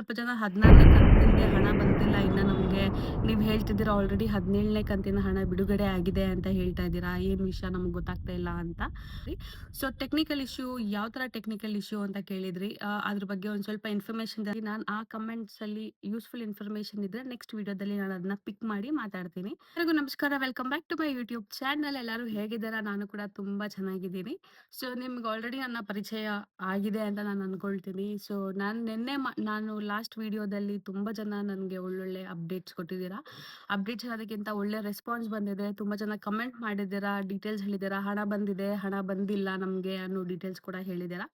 ಸ್ವಲ್ಪ ಜನ 16ನೇ ಕಂತಿಂದೆ ಹಣ ಬಂದಿಲ್ಲ ಇನ್ನ ನಮ್ಗೆ. ನೀವ್ ಹೇಳ್ತಿದ್ದೀರಾ ಆಲ್ರೆಡಿ 17ನೇ ಕಂತಿನ ಹಣ ಬಿಡುಗಡೆ ಆಗಿದೆ ಅಂತ ಹೇಳ್ತಾ ಇದ್ದೀರಾ. ಏನ್ ವಿಷಯ ನಮ್ಗೆ ಗೊತ್ತಾಗ್ತಾ ಇಲ್ಲ ಅಂತ. ಸೊ ಟೆಕ್ನಿಕಲ್ ಇಶ್ಯೂ ಯಾವ ತರ ಟೆಕ್ನಿಕಲ್ ಇಶ್ಯೂ ಅಂತ ಕೇಳಿದ್ರಿ. ಅದ್ರ ಬಗ್ಗೆ ಒಂದ್ ಸ್ವಲ್ಪ ಇನ್ಫಾರ್ಮೇಷನ್ ನಾನು ಆ ಕಮೆಂಟ್ಸ್ ಅಲ್ಲಿ ಯೂಸ್‌ಫುಲ್ ಇನ್ಫಾರ್ಮೇಷನ್ ಇದ್ರೆ ನೆಕ್ಸ್ಟ್ ವಿಡಿಯೋದಲ್ಲಿ ನಾನು ಅದನ್ನ ಪಿಕ್ ಮಾಡಿ ಮಾತಾಡ್ತೀನಿ. ಎಲ್ಲರಿಗೂ ನಮಸ್ಕಾರ welcome back to my YouTube channel. ಎಲ್ಲರೂ ಹೇಗಿದ್ದೀರಾ? ನಾನು ಕೂಡ ತುಂಬಾ ಚೆನ್ನಾಗಿದ್ದೀನಿ. ಸೊ ನಿಮ್ಗೆ ಆಲ್ರೆಡಿ ನನ್ನ ಪರಿಚಯ ಆಗಿದೆ ಅಂತ ನಾನು ಅನ್ಕೊಳ್ತೀನಿ. ಸೊ ನಾನು ನಿನ್ನೆ ನಾನು ಲಾಸ್ಟ್ ವಿಡಿಯೋದಲ್ಲಿ ತುಂಬಾ ಜನ ನನಗೆ ಒಳ್ಳೊಳ್ಳೆ ಅಪ್ಡೇಟ್ಸ್ ಕೊಟ್ಟಿದ್ದೀರಾ. ಅಪ್ಡೇಟ್ಸ್ ಅದಕ್ಕಿಂತ ಒಳ್ಳೆ ರೆಸ್ಪಾನ್ಸ್ ಬಂದಿದೆ. ತುಂಬಾ ಜನ ಕಮೆಂಟ್ ಮಾಡಿದ್ದೀರಾ, ಡೀಟೇಲ್ಸ್ ಹೇಳಿದ್ದೀರಾ. ಹಣ ಬಂದಿದೆ, ಹಣ ಬಂದಿಲ್ಲ ನಮಗೆ ಅನ್ನೋ ಡೀಟೇಲ್ಸ್ ಕೂಡ ಹೇಳಿದ್ದೀರಾ.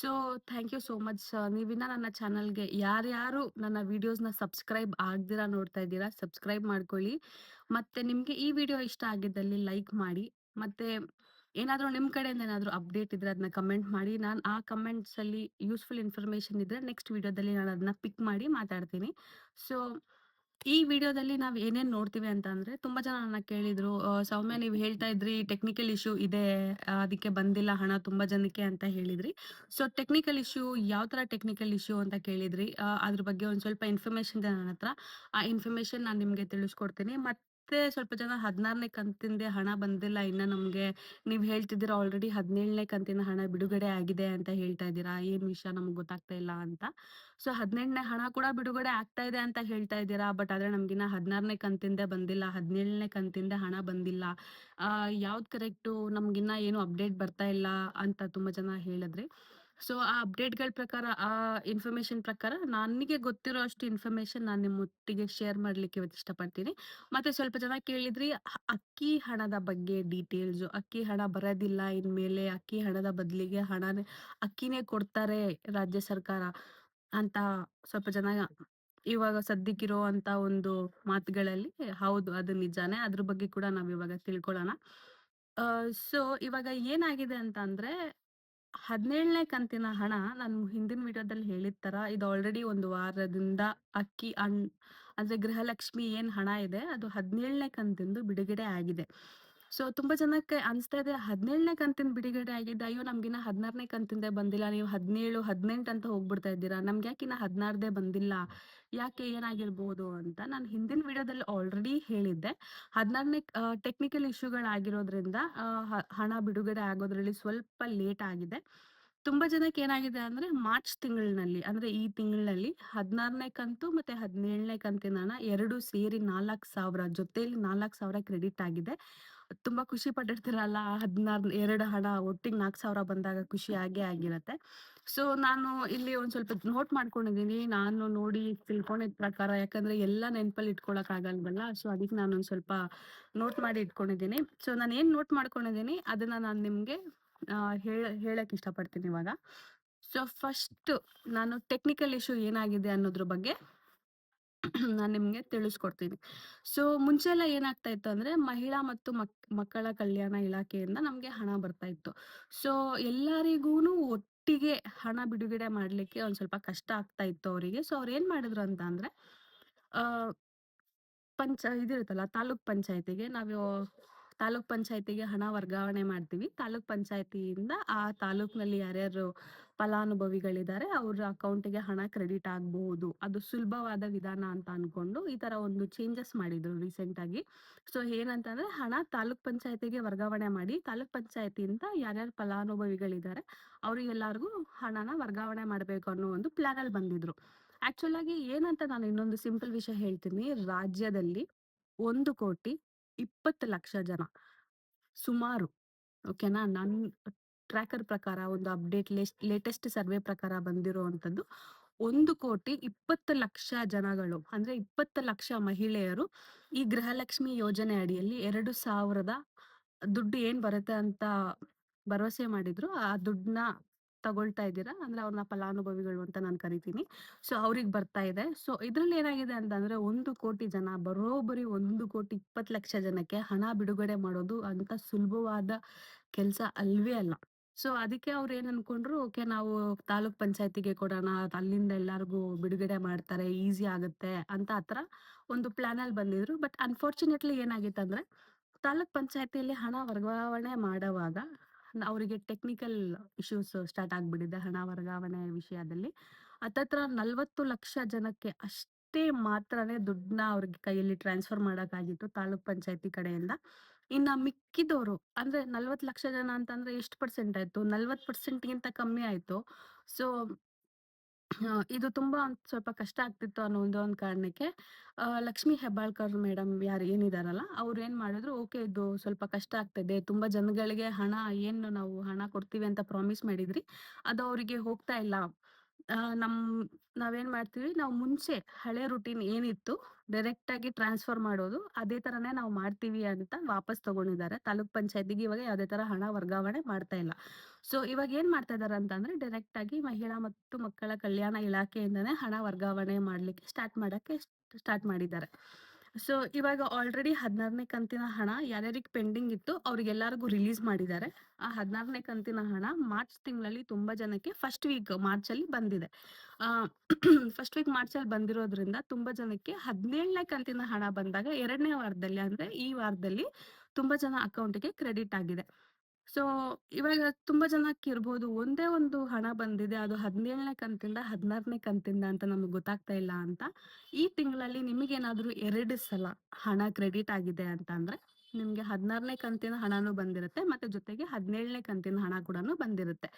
So thank you so much. ನೀವಿನ್ನ ನನ್ನ ಚಾನಲ್‌ಗೆ ಯಾರ್ಯಾರು ನನ್ನ ವಿಡಿಯೋಸ್‌ನ ಸಬ್ಸ್ಕ್ರೈಬ್ ಆಗ್ದಿರಾ ನೋಡ್ತಾ ಇದ್ದೀರಾ, ಸಬ್ಸ್ಕ್ರೈಬ್ ಮಾಡ್ಕೊಳ್ಳಿ. ಮತ್ತೆ ನಿಮಗೆ ಈ ವಿಡಿಯೋ ಇಷ್ಟ ಆಗಿದ್ದಲ್ಲಿ ಲೈಕ್ ಮಾಡಿ. ಮತ್ತೆ ಏನಾದ್ರು ನಿಮ್ ಕಡೆಯಿಂದ ಏನಾದರೂ ಅಪ್ಡೇಟ್ ಇದ್ರೆ ಅದನ್ನ ಕಮೆಂಟ್ ಮಾಡಿ. ನಾನು ಆ ಕಮೆಂಟ್ಸ್ ಅಲ್ಲಿ ಯೂಸ್‌ಫುಲ್ ಇನ್ಫಾರ್ಮೇಶನ್ ಇದ್ರೆ ನೆಕ್ಸ್ಟ್ ವಿಡಿಯೋದಲ್ಲಿ ನಾನು ಅದನ್ನ ಪಿಕ್ ಮಾಡಿ ಮಾತಾಡ್ತೀನಿ. ಸೊ ಈ ವಿಡಿಯೋದಲ್ಲಿ ನಾವು ಏನೇನು ನೋಡ್ತೀವಿ ಅಂತ ಅಂದ್ರೆ ತುಂಬಾ ಜನ ನನ್ನ ಕೇಳಿದ್ರು ಸೌಮ್ಯ ನೀವು ಹೇಳ್ತಾ ಇದ್ರಿ ಟೆಕ್ನಿಕಲ್ ಇಶ್ಯೂ ಇದೆ. ಅದಕ್ಕೆ ಬಂದಿಲ್ಲ ಹಣ ತುಂಬಾ ಜನಕ್ಕೆ ಅಂತ ಹೇಳಿದ್ರಿ. ಸೊ ಟೆಕ್ನಿಕಲ್ ಇಶ್ಯೂ ಯಾವ ತರ ಟೆಕ್ನಿಕಲ್ ಇಶ್ಯೂ ಅಂತ ಕೇಳಿದ್ರಿ. ಅದ್ರ ಬಗ್ಗೆ ಒಂದ್ ಸ್ವಲ್ಪ ಇನ್ಫಾರ್ಮೇಶನ್ ಇದೆ ನನ್ನ ಹತ್ರ. ಆ ಇನ್ಫಾರ್ಮೇಶನ್ ನಾನು ನಿಮ್ಗೆ ತಿಳಿಸ್ಕೊಡ್ತೀನಿ. ಮತ್ತೆ ಸ್ವಲ್ಪ ಜನ 16ನೇ ಕಂತಿಂದೆ ಹಣ ಬಂದಿಲ್ಲ ಇನ್ನ ನಮ್ಗೆ. ನೀವ್ ಹೇಳ್ತಿದ್ದೀರ ಆಲ್ರೆಡಿ 17ನೇ ಕಂತಿನ ಹಣ ಬಿಡುಗಡೆ ಆಗಿದೆ ಅಂತ ಹೇಳ್ತಾ ಇದ್ದೀರಾ. ಏನ್ ವಿಷಯ ನಮ್ಗೆ ಗೊತ್ತಾಗ್ತಾ ಇಲ್ಲ ಅಂತ. ಸೊ 18ನೇ ಹಣ ಕೂಡ ಬಿಡುಗಡೆ ಆಗ್ತಾ ಇದೆ ಅಂತ ಹೇಳ್ತಾ ಇದ್ದೀರಾ. ಬಟ್ ಆದ್ರೆ ನಮ್ಗಿನ್ನ 16ನೇ ಕಂತಿಂದೆ ಬಂದಿಲ್ಲ. 17ನೇ ಕಂತಿಂದೆ ಹಣ ಬಂದಿಲ್ಲ. ಆ, ಯಾವ್ದ್ ಕರೆಕ್ಟು ನಮ್ಗಿನ್ನ ಏನು ಅಪ್ಡೇಟ್ ಬರ್ತಾ ಇಲ್ಲ ಅಂತ ತುಂಬಾ ಜನ ಹೇಳಿದ್ರಿ. ಸೊ, ಆ ಅಪ್ಡೇಟ್‌ಗಳ ಪ್ರಕಾರ, ಆ ಇನ್ಫಾರ್ಮೇಶನ್ ಪ್ರಕಾರ ನನಗೆ ಗೊತ್ತಿರೋ ಅಷ್ಟು ಇನ್ಫಾರ್ಮೇಷನ್ ನಾನು ನಿಮ್ಮೊಟ್ಟಿಗೆ ಶೇರ್ ಮಾಡ್ಲಿಕ್ಕೆ ಇಷ್ಟಪಡ್ತೀನಿ. ಮತ್ತೆ ಸ್ವಲ್ಪ ಜನ ಕೇಳಿದ್ರಿ ಅಕ್ಕಿ ಹಣದ ಬಗ್ಗೆ ಡೀಟೇಲ್ಸ್ ಅಕ್ಕಿ ಹಣ ಬರೋದಿಲ್ಲ ಇನ್ಮೇಲೆ ಅಕ್ಕಿ ಹಣದ ಬದಲಿಗೆ ಹಣನೇ, ಅಕ್ಕಿನೇ ಕೊಡ್ತಾರೆ ರಾಜ್ಯ ಸರ್ಕಾರ ಅಂತ ಸ್ವಲ್ಪ ಜನ ಇವಾಗ ಸದ್ಯಕ್ಕಿರೋ ಅಂತ ಒಂದು ಮಾತುಗಳಲ್ಲಿ, ಹೌದು, ಅದು ನಿಜಾನೇ. ಅದ್ರ ಬಗ್ಗೆ ಕೂಡ ನಾವ್ ಇವಾಗ ತಿಳ್ಕೊಳ್ಳೋಣ. ಸೊ, ಇವಾಗ ಏನಾಗಿದೆ ಅಂತ ಅಂದ್ರೆ 17ನೇ ಕಂತಿನ ಹಣ ನಾನು ಹಿಂದಿನ ವಿಡಿಯೋದಲ್ಲಿ ಹೇಳಿದ ತರ ಇದು ಆಲ್ರೆಡಿ ಒಂದು ವಾರದಿಂದ ಅಕ್ಕಿ ಅಂದ್ರೆ ಗೃಹಲಕ್ಷ್ಮಿ ಏನ್ ಹಣ ಇದೆ, ಅದು 17ನೇ ಕಂತಿಂದು ಬಿಡುಗಡೆ ಆಗಿದೆ. ಸೊ ತುಂಬಾ ಜನಕ್ಕೆ ಅನಿಸ್ತಾ ಇದೆ ಹದಿನೇಳನೇ ಕಂತಿನ ಬಿಡುಗಡೆ ಆಗಿದೆ. ಅಯ್ಯೋ ನಮ್ಗಿನ್ನ 16ನೇ ಕಂತಿಂದ ಬಂದಿಲ್ಲ. ನೀವು 17, 18 ಅಂತ ಹೋಗ್ಬಿಡ್ತಾ ಇದ್ದೀರಾ. ನಮ್ಗ್ಯಾಕಿನ್ನ 16ದೇ ಬಂದಿಲ್ಲ. ಯಾಕೆ ಏನಾಗಿರ್ಬೋದು ಅಂತ ನಾನು ಹಿಂದಿನ ವಿಡಿಯೋದಲ್ಲಿ ಆಲ್ರೆಡಿ ಹೇಳಿದ್ದೆ. ಹದಿನಾರನೇ ಟೆಕ್ನಿಕಲ್ ಇಶ್ಯೂಗಳಾಗಿರೋದ್ರಿಂದ ಹಣ ಬಿಡುಗಡೆ ಆಗೋದ್ರಲ್ಲಿ ಸ್ವಲ್ಪ ಲೇಟ್ ಆಗಿದೆ. ತುಂಬಾ ಜನಕ್ಕೆ ಏನಾಗಿದೆ ಅಂದ್ರೆ ಮಾರ್ಚ್ ತಿಂಗಳಿನಲ್ಲಿ ಅಂದ್ರೆ ಈ ತಿಂಗಳಿನಲ್ಲಿ 16ನೇ ಕಂತು ಮತ್ತೆ 17ನೇ ಕಂತಿನ 2 ಸೇರಿ 4,000 ಜೊತೆಲಿ 4,000 ಕ್ರೆಡಿಟ್ ಆಗಿದೆ. ತುಂಬಾ ಖುಷಿ ಪಟ್ಟಿರ್ತೀರಲ್ಲ 16 2 ಹಣ ಒಟ್ಟಿಗೆ 4,000 ಬಂದಾಗ ಖುಷಿ ಆಗೇ ಆಗಿರತ್ತೆ. ಸೊ ನಾನು ಇಲ್ಲಿ ಒಂದ್ ಸ್ವಲ್ಪ ನೋಟ್ ಮಾಡ್ಕೊಂಡಿದ್ದೀನಿ ನಾನು ನೋಡಿ ತಿಳ್ಕೊಂಡಿದ್ ಪ್ರಕಾರ ಯಾಕಂದ್ರೆ ಎಲ್ಲ ನೆನಪಲ್ಲಿ ಇಟ್ಕೊಳಕ್ ಆಗಲ್ವಲ್ಲ. ಸೊ ಅದಕ್ಕೆ ಒಂದ್ ಸ್ವಲ್ಪ ನೋಟ್ ಮಾಡಿ ಇಟ್ಕೊಂಡಿದ್ದೀನಿ ಸೊ ನಾನು ಏನ್ ನೋಟ್ ಮಾಡ್ಕೊಂಡಿದ್ದೀನಿ ಅದನ್ನ ನಾನು ನಿಮ್ಗೆ ಹೇಳ ಹೇಳಕ್ ಇಷ್ಟಪಡ್ತೀನಿ ಇವಾಗ. ಸೊ ಫಸ್ಟ್ ನಾನು ಟೆಕ್ನಿಕಲ್ ಇಶ್ಯೂ ಏನಾಗಿದೆ ಅನ್ನೋದ್ರ ಬಗ್ಗೆ ನಾನ್ ನಿಮ್ಗೆ ತಿಳಿಸ್ಕೊಡ್ತೀನಿ. ಸೊ ಮುಂಚೆ ಎಲ್ಲ ಏನಾಗ್ತಾ ಇತ್ತು ಅಂದ್ರೆ, ಮಹಿಳಾ ಮತ್ತು ಮಕ್, ಮಕ್ಕಳ ಕಲ್ಯಾಣ ಇಲಾಖೆಯಿಂದ ನಮ್ಗೆ ಹಣ ಬರ್ತಾ ಇತ್ತು. ಸೊ, ಎಲ್ಲರಿಗೂನು ಒಟ್ಟಿಗೆ ಹಣ ಬಿಡುಗಡೆ ಮಾಡ್ಲಿಕ್ಕೆ ಒಂದ್ ಸ್ವಲ್ಪ ಕಷ್ಟ ಆಗ್ತಾ ಇತ್ತು ಅವರಿಗೆ ಸೊ, ಅವ್ರು ಏನ್ ಮಾಡಿದ್ರು ಅಂತ ಅಂದ್ರೆ ಪಂಚ, ಇದಿರುತ್ತಲ್ಲ, ತಾಲೂಕ್ ಪಂಚಾಯತಿಗೆ ನಾವು ತಾಲೂಕ್ ಪಂಚಾಯತಿಗೆ ಹಣ ವರ್ಗಾವಣೆ ಮಾಡ್ತೀವಿ. ತಾಲೂಕ್ ಪಂಚಾಯತಿಯಿಂದ ಆ ತಾಲೂಕ್ನಲ್ಲಿ ಯಾರ್ಯಾರು ಫಲಾನುಭವಿಗಳಿದ್ದಾರೆ, ಅವ್ರ ಅಕೌಂಟಿಗೆ ಹಣ ಕ್ರೆಡಿಟ್ ಆಗಬಹುದು ಅದು ಸುಲಭವಾದ ವಿಧಾನ ಅಂತ ಅನ್ಕೊಂಡು ಈ ತರ ಒಂದು ಚೇಂಜಸ್ ಮಾಡಿದ್ರು ರೀಸೆಂಟ್ ಆಗಿ. ಸೊ ಏನಂತಂದ್ರೆ ಹಣ ತಾಲೂಕ್ ಪಂಚಾಯತಿಗೆ ವರ್ಗಾವಣೆ ಮಾಡಿ, ತಾಲೂಕ್ ಪಂಚಾಯತಿಯಿಂದ ಯಾರ್ಯಾರು ಫಲಾನುಭವಿಗಳಿದ್ದಾರೆ, ಅವ್ರಿಗೆಲ್ಲರಿಗೂ ಹಣನ ವರ್ಗಾವಣೆ ಮಾಡಬೇಕು ಅನ್ನೋ ಒಂದು ಪ್ಲಾನಲ್ಲಿ ಬಂದಿದ್ರು. ಆಕ್ಚುಲ್ ಆಗಿ ಏನಂತ ನಾನು ಇನ್ನೊಂದು ಸಿಂಪಲ್ ವಿಷಯ ಹೇಳ್ತೀನಿ. ರಾಜ್ಯದಲ್ಲಿ 1,20,20,00,000 ಜನ ಸುಮಾರು ಓಕೆನಾ. ನನ್ ಟ್ರ್ಯಾಕರ್ ಪ್ರಕಾರ ಒಂದು ಅಪ್ಡೇಟ್ ಲೇಟೆಸ್ಟ್ ಸರ್ವೆ ಪ್ರಕಾರ ಬಂದಿರುವಂತದ್ದು 1,20,20,00,000 ಜನಗಳು ಅಂದ್ರೆ 20,00,000 ಮಹಿಳೆಯರು ಈ ಗೃಹಲಕ್ಷ್ಮಿ ಯೋಜನೆ ಅಡಿಯಲ್ಲಿ 2,000 ದುಡ್ಡು ಏನ್ ಬರುತ್ತೆ ಅಂತ ಭರವಸೆ ಮಾಡಿದ್ರು ಆ ದುಡ್ಡನ್ನ ತಗೊಳ್ತಾ ಇದ್ದೀರಾ. ಅಂದ್ರೆ ಅವ್ರನ್ನ ಫಲಾನುಭವಿಗಳು ಅಂತ ನಾನು ಕರಿತೀನಿ. ಸೊ ಅವ್ರಿಗೆ ಬರ್ತಾ ಇದೆ. ಸೊ ಇದ್ರಲ್ಲಿ ಏನಾಗಿದೆ ಅಂತಂದ್ರೆ 1,00,00,000 ಜನ ಬರೋಬ್ಬರಿ 1,20,00,000 ಜನಕ್ಕೆ ಹಣ ಬಿಡುಗಡೆ ಮಾಡೋದು ಅಂತ ಸುಲಭವಾದ ಕೆಲ್ಸ ಅಲ್ವೇ ಅಲ್ಲ. ಸೊ ಅದಕ್ಕೆ ಅವ್ರು ಏನ್ ಅನ್ಕೊಂಡ್ರು ಓಕೆ ನಾವು ತಾಲೂಕ್ ಪಂಚಾಯತಿಗೆ ಕೊಡೋಣ. ಅಲ್ಲಿಂದ ಎಲ್ಲಾರ್ಗೂ ಬಿಡುಗಡೆ ಮಾಡ್ತಾರೆ ಈಸಿ ಆಗುತ್ತೆ ಅಂತ ಆತರ ಒಂದು ಪ್ಲಾನ್ ಅಲ್ಲಿ ಬಂದಿದ್ರು. ಬಟ್ ಅನ್ಫಾರ್ಚುನೇಟ್ಲಿ ಏನಾಗಿತ್ತಂದ್ರೆ ತಾಲೂಕ್ ಪಂಚಾಯತಿಯಲ್ಲಿ ಹಣ ವರ್ಗಾವಣೆ ಮಾಡೋವಾಗ ಅವರಿಗೆ ಟೆಕ್ನಿಕಲ್ ಇಶ್ಯೂಸ್ ಸ್ಟಾರ್ಟ್ ಆಗ್ಬಿಟ್ಟಿದೆ ಹಣ ವರ್ಗಾವಣೆ ವಿಷಯದಲ್ಲಿ. ಹತ್ತತ್ರ 40,00,000 ಜನಕ್ಕೆ ಅಷ್ಟೇ ಮಾತ್ರನೇ ದುಡ್ಡನ್ನ ಅವ್ರಿಗೆ ಕೈಯಲ್ಲಿ ಟ್ರಾನ್ಸ್‌ಫರ್ ಮಾಡೋಕ್ಕಾಗಿತ್ತು ತಾಲೂಕ್ ಪಂಚಾಯತಿ ಕಡೆಯಿಂದ. ಇನ್ನ ಮಿಕ್ಕಿದವರು ಅಂದ್ರೆ 40,00,000 ಜನ ಅಂತಂದ್ರೆ ಎಷ್ಟು ಪರ್ಸೆಂಟ್ ಆಯ್ತು? 40% ಗಿಂತ ಕಮ್ಮಿ ಆಯ್ತು. ಸೊ ಇದು ತುಂಬಾ ಒಂದ್ ಸ್ವಲ್ಪ ಕಷ್ಟ ಆಗ್ತಿತ್ತು ಅನ್ನೋ ಒಂದೇ ಒಂದು ಕಾರಣಕ್ಕೆ ಅಹ್ ಲಕ್ಷ್ಮಿ ಹೆಬ್ಬಾಳ್ಕರ್ ಮೇಡಮ್ ಯಾರು ಏನಿದಾರಲ್ಲ, ಅವ್ರು ಏನ್ ಮಾಡಿದ್ರು, ಓಕೆ, ಇದು ಸ್ವಲ್ಪ ಕಷ್ಟ ಆಗ್ತದೆ, ತುಂಬಾ ಜನಗಳಿಗೆ ಹಣ, ಏನು ನಾವು ಹಣ ಕೊಡ್ತೀವಿ ಅಂತ ಪ್ರಾಮಿಸ್ ಮಾಡಿದ್ರಿ, ಅದು ಅವ್ರಿಗೆ ಹೋಗ್ತಾ ಇಲ್ಲ. ನಮ್, ನಾವೇನ್ ಮಾಡ್ತೀವಿ, ನಾವು ಮುಂಚೆ ಹಳೆ ರುಟೀನ್ ಏನಿತ್ತು ಡೈರೆಕ್ಟ್ ಆಗಿ ಟ್ರಾನ್ಸ್ಫರ್ ಮಾಡೋದು, ಅದೇ ತರನೇ ನಾವು ಮಾಡ್ತೀವಿ ಅಂತ ವಾಪಸ್ ತಗೊಂಡಿದ್ದಾರೆ. ತಾಲೂಕ್ ಪಂಚಾಯತಿಗೆ ಇವಾಗ ಯಾವ್ದೇ ತರ ಹಣ ವರ್ಗಾವಣೆ ಮಾಡ್ತಾ ಇಲ್ಲ. ಸೊ ಇವಾಗ ಏನ್ ಮಾಡ್ತಾ ಇದಾರೆ ಅಂತಂದ್ರೆ ಡೈರೆಕ್ಟ್ ಆಗಿ ಮಹಿಳಾ ಮತ್ತು ಮಕ್ಕಳ ಕಲ್ಯಾಣ ಇಲಾಖೆಯಿಂದನೇ ಹಣ ವರ್ಗಾವಣೆ ಮಾಡ್ಲಿಕ್ಕೆ ಸ್ಟಾರ್ಟ್ ಮಾಡಕ್ಕೆ ಸ್ಟಾರ್ಟ್ ಮಾಡಿದ್ದಾರೆ. ಸೊ, ಇವಾಗ ಆಲ್ರೆಡಿ ಹದಿನಾರನೇ ಕಂತಿನ ಹಣ ಯಾರ್ಯಾರಿಗೆ ಪೆಂಡಿಂಗ್ ಇತ್ತು ಅವ್ರಿಗೆಲ್ಲರಿಗೂ ರಿಲೀಸ್ ಮಾಡಿದ್ದಾರೆ. ಆ ಹದಿನಾರನೇ ಕಂತಿನ ಹಣ ಮಾರ್ಚ್ ತಿಂಗಳಲ್ಲಿ ತುಂಬಾ ಜನಕ್ಕೆ ಫಸ್ಟ್ ವೀಕ್ ಮಾರ್ಚ್ ಅಲ್ಲಿ ಬಂದಿದೆ. ಫಸ್ಟ್ ವೀಕ್ ಮಾರ್ಚ್ ಅಲ್ಲಿ ಬಂದಿರೋದ್ರಿಂದ ತುಂಬಾ ಜನಕ್ಕೆ ಹದಿನೇಳನೇ ಕಂತಿನ ಹಣ ಬಂದಾಗ ಎರಡನೇ ವಾರದಲ್ಲಿ ಅಂದ್ರೆ ಈ ವಾರದಲ್ಲಿ ತುಂಬಾ ಜನ ಅಕೌಂಟ್ಗೆ ಕ್ರೆಡಿಟ್ ಆಗಿದೆ. ಸೊ, ಇವಾಗ ತುಂಬಾ ಜನಕ್ಕೆ ಇರ್ಬೋದು, ಒಂದೇ ಒಂದು ಹಣ ಬಂದಿದೆ, ಅದು ಹದಿನೇಳನೇ ಕಂತಿಂದ ಹದಿನಾರನೇ ಕಂತಿಂದ ಅಂತ ನಮಗೆ ಗೊತ್ತಾಗ್ತಾ ಇಲ್ಲ ಅಂತ. ಈ ತಿಂಗಳಲ್ಲಿ ನಿಮಗೇನಾದ್ರೂ ಎರಡು ಸಲ ಹಣ ಕ್ರೆಡಿಟ್ ಆಗಿದೆ ಅಂತ ಅಂದ್ರೆ, ನಿಮ್ಗೆ ಹದಿನಾರನೇ ಕಂತಿನ ಹಣನೂ ಬಂದಿರುತ್ತೆ, ಮತ್ತೆ ಜೊತೆಗೆ ಹದಿನೇಳನೇ ಕಂತಿನ ಹಣ ಕೂಡ ಬಂದಿರುತ್ತೆ.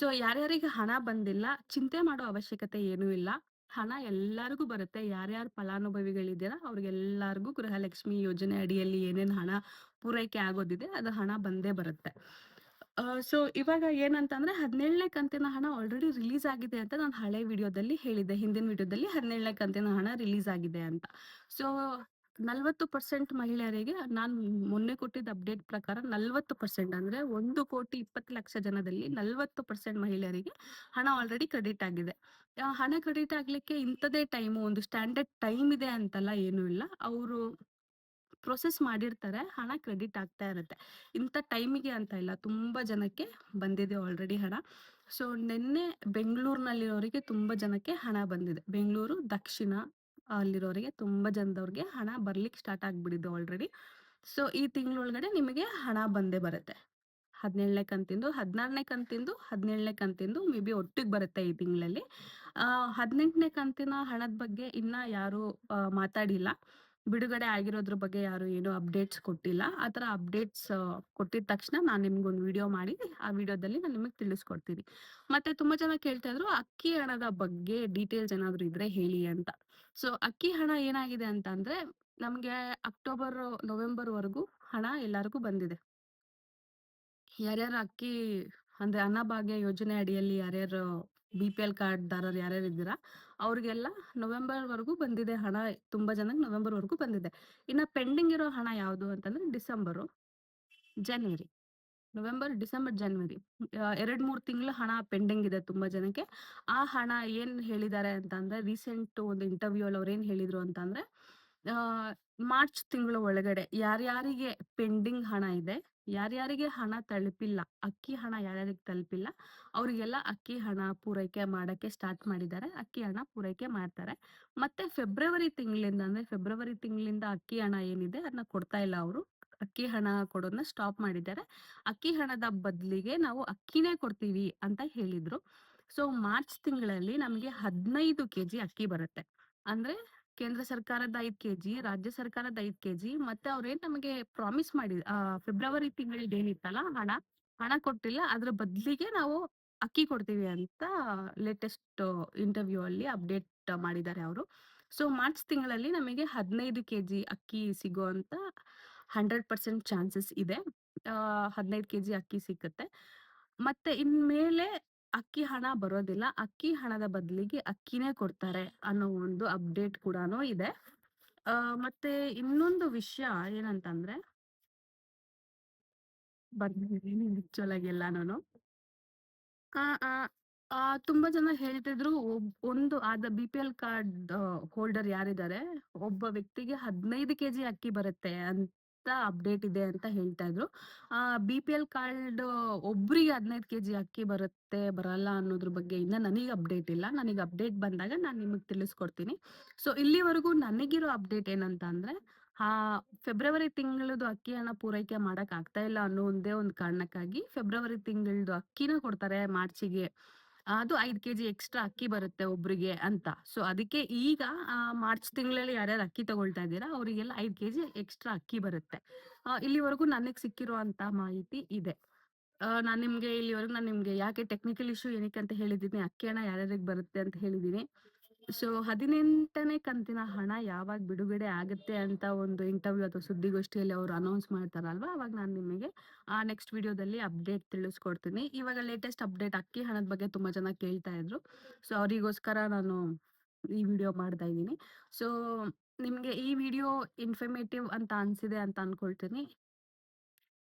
ಸೊ, ಯಾರ್ಯಾರಿಗೆ ಹಣ ಬಂದಿಲ್ಲ, ಚಿಂತೆ ಮಾಡೋ ಅವಶ್ಯಕತೆ ಏನೂ ಇಲ್ಲ. ಹಣ ಎಲ್ಲರಿಗೂ ಬರುತ್ತೆ, ಯಾರ್ಯಾರು ಫಲಾನುಭವಿಗಳಿದ್ದೀರಾ, ಅವ್ರಿಗೆಲ್ಲರಿಗೂ ಗೃಹಲಕ್ಷ್ಮಿ ಯೋಜನೆ ಅಡಿಯಲ್ಲಿ ಏನೇನು ಹಣ ಪೂರೈಕೆ ಆಗೋದಿದೆ, ಅದು ಹಣ ಬಂದೇ ಬರುತ್ತೆ. ಸೊ ಇವಾಗ ಏನಂತಂದ್ರೆ ಹದಿನೇಳನೇ ಕಂತಿನ ಹಣ ಆಲ್ರೆಡಿ ರಿಲೀಸ್ ಆಗಿದೆ ಅಂತ ನಾನು ಹಳೆ ವಿಡಿಯೋದಲ್ಲಿ ಹೇಳಿದ್ದೆ, ಹಿಂದಿನ ವಿಡಿಯೋದಲ್ಲಿ ಹದಿನೇಳನೇ ಕಂತಿನ ಹಣ ರಿಲೀಸ್ ಆಗಿದೆ ಅಂತ. ಸೊ ನಲ್ವತ್ತು ಪರ್ಸೆಂಟ್ ಮಹಿಳೆಯರಿಗೆ ನಾನು ಮೊನ್ನೆ ಕೊಟ್ಟಿದ್ದ ಅಪ್ಡೇಟ್ ಪ್ರಕಾರ ನಲ್ವತ್ತು ಪರ್ಸೆಂಟ್ ಅಂದ್ರೆ ಒಂದು ಕೋಟಿ ಇಪ್ಪತ್ತು ಲಕ್ಷ ಜನದಲ್ಲಿ ನಲ್ವತ್ತು ಪರ್ಸೆಂಟ್ ಮಹಿಳೆಯರಿಗೆ ಹಣ ಆಲ್ರೆಡಿ ಕ್ರೆಡಿಟ್ ಆಗಿದೆ. ಹಣ ಕ್ರೆಡಿಟ್ ಆಗ್ಲಿಕ್ಕೆ ಇಂಥದೇ ಟೈಮು ಒಂದು ಸ್ಟ್ಯಾಂಡರ್ಡ್ ಟೈಮ್ ಇದೆ ಅಂತಲ್ಲ ಏನೂ ಇಲ್ಲ. ಅವರು ಪ್ರೊಸೆಸ್ ಮಾಡಿರ್ತಾರೆ, ಹಣ ಕ್ರೆಡಿಟ್ ಆಗ್ತಾ ಇರುತ್ತೆ. ಇಂಥ ಟೈಮಿಗೆ ಅಂತ ಇಲ್ಲ, ತುಂಬಾ ಜನಕ್ಕೆ ಬಂದಿದೆ ಆಲ್ರೆಡಿ ಹಣ. ಸೊ, ನಿನ್ನೆ ಬೆಂಗಳೂರಿನಲ್ಲಿರೋರಿಗೆ ತುಂಬಾ ಜನಕ್ಕೆ ಹಣ ಬಂದಿದೆ. ಬೆಂಗಳೂರು, ದಕ್ಷಿಣ ಅಲ್ಲಿರೋರಿಗೆ ತುಂಬಾ ಜನದವ್ರಿಗೆ ಹಣ ಬರ್ಲಿಕ್ಕೆ ಸ್ಟಾರ್ಟ್ ಆಗ್ಬಿಟ್ಟಿದೆ ಆಲ್ರೆಡಿ. ಸೊ, ಈ ತಿಂಗಳೊಳಗಡೆ ನಿಮಗೆ ಹಣ ಬಂದೇ ಬರುತ್ತೆ. ಹದಿನೇಳನೇ ಕಂತಿಂದು, ಹದಿನಾರನೇ ಕಂತಿಂದು, ಹದಿನೇಳನೇ ಕಂತಿಂದು ಮೇ ಬಿ ಒಟ್ಟಿಗೆ ಬರುತ್ತೆ ಈ ತಿಂಗಳಲ್ಲಿ. ಹದಿನೆಂಟನೇ ಕಂತಿನ ಹಣದ ಬಗ್ಗೆ ಇನ್ನ ಯಾರು ಮಾತಾಡಿಲ್ಲ. ಬಿಡುಗಡೆ ಆಗಿರೋದ್ರ ಬಗ್ಗೆ ಯಾರು ಏನು ಅಪ್ಡೇಟ್ಸ್ ಕೊಟ್ಟಿಲ್ಲ. ಆ ಥರ ಅಪ್ಡೇಟ್ಸ್ ಕೊಟ್ಟಿದ ತಕ್ಷಣ ನಾನು ನಿಮ್ಗೊಂದು ವಿಡಿಯೋ ಮಾಡಿ, ಆ ವಿಡಿಯೋದಲ್ಲಿ ನಾನು ನಿಮಗೆ ತಿಳಿಸ್ಕೊಡ್ತೀನಿ. ಮತ್ತೆ ತುಂಬಾ ಜನ ಕೇಳ್ತಾ ಇದ್ರು, ಅಕ್ಕಿ ಹಣದ ಬಗ್ಗೆ ಡೀಟೇಲ್ಸ್ ಏನಾದ್ರು ಇದ್ರೆ ಹೇಳಿ ಅಂತ. ಸೊ, ಅಕ್ಕಿ ಹಣ ಏನಾಗಿದೆ ಅಂತ ಅಂದ್ರೆ ನಮ್ಗೆ ಅಕ್ಟೋಬರ್, ನವೆಂಬರ್ ವರೆಗೂ ಹಣ ಎಲ್ಲರಿಗೂ ಬಂದಿದೆ. ಯಾರ್ಯಾರು ಅಕ್ಕಿ, ಅಂದ್ರೆ ಅನ್ನಭಾಗ್ಯ ಯೋಜನೆ ಅಡಿಯಲ್ಲಿ ಯಾರ್ಯಾರು ಬಿ ಪಿ ಎಲ್ ಕಾರ್ಡ್ ದಾರರು ಯಾರ್ಯಾರು ಇದ್ದೀರಾ, ಅವ್ರಿಗೆಲ್ಲ ನವೆಂಬರ್ ವರೆಗೂ ಬಂದಿದೆ ಹಣ, ತುಂಬಾ ಜನಕ್ಕೆ ನವೆಂಬರ್ ವರೆಗೂ ಬಂದಿದೆ. ಇನ್ನ ಪೆಂಡಿಂಗ್ ಇರೋ ಹಣ ಯಾವುದು ಅಂತಂದ್ರೆ ಡಿಸೆಂಬರು, ಜನವರಿ, ನವೆಂಬರ್, ಡಿಸೆಂಬರ್, ಜನವರಿ. ಎರಡ್ ಮೂರ್ ತಿಂಗಳು ಹಣ ಪೆಂಡಿಂಗ್ ಇದೆ ತುಂಬಾ ಜನಕ್ಕೆ. ಆ ಹಣ ಏನ್ ಹೇಳಿದ್ದಾರೆ ಅಂತಂದ್ರೆ, ರೀಸೆಂಟ್ ಒಂದು ಇಂಟರ್ವ್ಯೂ ಅಲ್ಲಿ ಅವ್ರು ಏನ್ ಹೇಳಿದ್ರು ಅಂತಂದ್ರೆ ಮಾರ್ಚ್ ತಿಂಗಳ ಒಳಗಡೆ ಯಾರ್ಯಾರಿಗೆ ಪೆಂಡಿಂಗ್ ಹಣ ಇದೆ, ಯಾರ್ಯಾರಿಗೆ ಹಣ ತಲುಪಿಲ್ಲ, ಅಕ್ಕಿ ಹಣ ಯಾರ್ಯಾರಿಗೆ ತಲುಪಿಲ್ಲ, ಅವರಿಗೆಲ್ಲ ಅಕ್ಕಿ ಹಣ ಪೂರೈಕೆ ಮಾಡಕ್ಕೆ ಸ್ಟಾರ್ಟ್ ಮಾಡಿದ್ದಾರೆ, ಅಕ್ಕಿ ಹಣ ಪೂರೈಕೆ ಮಾಡ್ತಾರೆ. ಮತ್ತೆ ಫೆಬ್ರವರಿ ತಿಂಗಳಿಂದ ಅಂದ್ರೆ ಫೆಬ್ರವರಿ ತಿಂಗಳಿಂದ ಅಕ್ಕಿ ಹಣ ಏನಿದೆ ಅದನ್ನ ಕೊಡ್ತಾ ಇಲ್ಲ ಅವರು. ಅಕ್ಕಿ ಹಣ ಕೊಡೋದನ್ನ ಸ್ಟಾಪ್ ಮಾಡಿದ್ದಾರೆ. ಅಕ್ಕಿ ಹಣದ ಬದಲಿಗೆ ನಾವು ಅಕ್ಕಿನೇ ಕೊಡ್ತೀವಿ ಅಂತ ಹೇಳಿದ್ರು. ಸೊ ಮಾರ್ಚ್ ತಿಂಗಳಲ್ಲಿ ನಮಗೆ ಹದಿನೈದು ಕೆಜಿ ಅಕ್ಕಿ ಬರುತ್ತೆ. ಅಂದ್ರೆ ಕೇಂದ್ರ ಸರ್ಕಾರದ ಐದ್ ಕೆಜಿ, ರಾಜ್ಯ ಸರ್ಕಾರದ ಐದ್ ಕೆಜಿ ಮತ್ತೆ ಅವ್ರೇನ್ ನಮಗೆ ಪ್ರಾಮಿಸ್ ಮಾಡಿ ಫೆಬ್ರವರಿ ತಿಂಗಳಲ್ಲಿ ಏನಿತ್ತಲ್ಲ ಹಣ ಹಣ ಕೊಟ್ಟಿಲ್ಲ ಅದ್ರ ಬದಲಿಗೆ ನಾವು ಅಕ್ಕಿ ಕೊಡ್ತೀವಿ ಅಂತ ಲೇಟೆಸ್ಟ್ ಇಂಟರ್ವ್ಯೂ ಅಲ್ಲಿ ಅಪ್ಡೇಟ್ ಮಾಡಿದ್ದಾರೆ ಅವರು. ಸೊ ಮಾರ್ಚ್ ತಿಂಗಳಲ್ಲಿ ನಮಗೆ ಹದಿನೈದು ಕೆಜಿ ಅಕ್ಕಿ ಸಿಗುವಂತ ಹಂಡ್ರೆಡ್ ಪರ್ಸೆಂಟ್ ಚಾನ್ಸಸ್ ಇದೆ. ಹದಿನೈದು ಕೆಜಿ ಅಕ್ಕಿ ಸಿಕ್ಕತ್ತೆ ಮತ್ತೆ ಇನ್ಮೇಲೆ ಅಕ್ಕಿ ಹಣ ಬರೋದಿಲ್ಲ. ಅಕ್ಕಿ ಹಣದ ಬದಲಿಗೆ ಅಕ್ಕಿನೇ ಕೊಡ್ತಾರೆ ಅನ್ನೋ ಒಂದು ಅಪ್ಡೇಟ್ ಕೂಡ ಇದೆ. ಮತ್ತೆ ಇನ್ನೊಂದು ವಿಷಯ ಏನಂತಂದ್ರೆ ಆಗಿ ಎಲ್ಲಾನು ಆ, ಆ, ತುಂಬಾ ಜನ ಹೇಳ್ತಿದ್ರು ಒಂದು ಆದ B P L card holder ಯಾರಿದ್ದಾರೆ? ಒಬ್ಬ ವ್ಯಕ್ತಿಗೆ ಹದಿನೈದು ಕೆಜಿ ಅಕ್ಕಿ ಬರುತ್ತೆ ಅಂತ ಅಪ್ಡೇಟ್ ಇದೆ ಅಂತ ಹೇಳ್ತಾ ಇದ್ರು. ಆ, ಬಿ ಪಿ ಎಲ್ ಕಾರ್ಡ್ ಒಬ್ರಿಗೆ ಹದಿನೈದು ಕೆಜಿ ಅಕ್ಕಿ ಬರುತ್ತೆ, ಬರಲ್ಲ ಅನ್ನೋದ್ರ ಬಗ್ಗೆ ಇನ್ನ ನನಗೆ ಅಪ್ಡೇಟ್ ಇಲ್ಲ. ನನಗೆ ಅಪ್ಡೇಟ್ ಬಂದಾಗ ನಾನು ನಿಮಗೆ ತಿಳಿಸ್ಕೊಡ್ತೀನಿ. ಸೊ, ಇಲ್ಲಿವರೆಗೂ ನನಗಿರೋ ಅಪ್ಡೇಟ್ ಏನಂತ ಅಂದ್ರೆ, ಆ, ಫೆಬ್ರವರಿ ತಿಂಗಳದು ಅಕ್ಕಿ ಹಣ ಪೂರೈಕೆ ಮಾಡಕ್ ಆಗ್ತಾ ಇಲ್ಲ ಅನ್ನೋ ಒಂದೇ ಒಂದು ಕಾರಣಕ್ಕಾಗಿ ಫೆಬ್ರವರಿ ತಿಂಗಳದು ಅಕ್ಕಿನ ಕೊಡ್ತಾರೆ ಮಾರ್ಚಿಗೆ. ಅದು ಐದು ಕೆಜಿ ಎಕ್ಸ್ಟ್ರಾ ಅಕ್ಕಿ ಬರುತ್ತೆ ಒಬ್ರಿಗೆ ಅಂತ. ಸೊ ಅದಕ್ಕೆ ಈಗ ಮಾರ್ಚ್ ತಿಂಗಳಲ್ಲಿ ಯಾರ್ಯಾರು ಅಕ್ಕಿ ತಗೊಳ್ತಾ ಇದ್ದೀರಾ ಅವರಿಗೆಲ್ಲ ಐದು ಕೆಜಿ ಎಕ್ಸ್ಟ್ರಾ ಅಕ್ಕಿ ಬರುತ್ತೆ. ಇಲ್ಲಿವರೆಗೂ ನನಗೆ ಸಿಕ್ಕಿರುವಂತ ಮಾಹಿತಿ ಇದೆ. ನಾನು ನಿಮ್ಗೆ ಇಲ್ಲಿವರೆಗೂ ನಾನು ನಿಮ್ಗೆ ಯಾಕೆ ಟೆಕ್ನಿಕಲ್ ಇಶ್ಯೂ ಏನಕ್ಕೆ ಅಂತ ಹೇಳಿದ್ದೀನಿ, ಅಕ್ಕಿ ಹಣ ಯಾರ್ಯಾರಿಗೆ ಬರುತ್ತೆ ಅಂತ ಹೇಳಿದ್ದೀನಿ. ಸೊ 18ನೇ ಕಂತಿನ ಹಣ ಯಾವಾಗ ಬಿಡುಗಡೆ ಆಗುತ್ತೆ ಅಂತ ಒಂದು ಇಂಟರ್ವ್ಯೂ ಅಥವಾ ಸುದ್ದಿಗೋಷ್ಠಿಯಲ್ಲಿ ಅವರು ಅನೌನ್ಸ್ ಮಾಡ್ತಾರಲ್ವಾ, ಅವಾಗ ನಾನು ನಿಮಗೆ ಆ ನೆಕ್ಸ್ಟ್ ವಿಡಿಯೋದಲ್ಲಿ ಅಪ್ಡೇಟ್ ತಿಳಿಸ್ಕೊಡ್ತೀನಿ. ಇವಾಗ ಲೇಟೆಸ್ಟ್ ಅಪ್ಡೇಟ್ ಅಕ್ಕಿ ಹಣದ ಬಗ್ಗೆ ತುಂಬಾ ಜನ ಕೇಳ್ತಾ ಇದ್ರು. ಸೊ ಅವರಿಗೋಸ್ಕರ ನಾನು ಈ ವಿಡಿಯೋ ಮಾಡ್ತಾ ಇದ್ದೀನಿ. ಸೊ ನಿಮ್ಗೆ ಈ ವಿಡಿಯೋ ಇನ್ಫಾರ್ಮೇಟಿವ್ ಅಂತ ಅನ್ಸಿದೆ ಅಂತ ಅನ್ಕೊಳ್ತೀನಿ.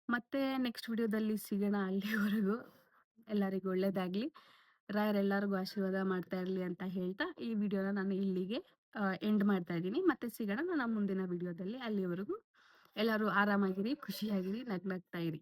ಮತ್ತೆ ನೆಕ್ಸ್ಟ್ ವಿಡಿಯೋದಲ್ಲಿ ಸಿಗೋಣ ಅಲ್ಲಿವರೆಗೂ ಎಲ್ಲರಿಗೂ ಒಳ್ಳೇದಾಗ್ಲಿ. ರಾಯರ್ ಎಲ್ಲರಿಗೂ ಆಶೀರ್ವಾದ ಮಾಡ್ತಾ ಇರ್ಲಿ ಅಂತ ಹೇಳ್ತಾ ಈ ವಿಡಿಯೋನ ನಾನು ಇಲ್ಲಿಗೆ ಎಂಡ್ ಮಾಡ್ತಾ ಇದ್ದೀನಿ. ಮತ್ತೆ ಸಿಗೋಣ ನಾನು ಮುಂದಿನ ವಿಡಿಯೋದಲ್ಲಿ. ಅಲ್ಲಿವರೆಗೂ ಎಲ್ಲರೂ ಆರಾಮಾಗಿರಿ, ಖುಷಿಯಾಗಿರಿ, ನಗ್ನಗ್ತಾ ಇರಿ.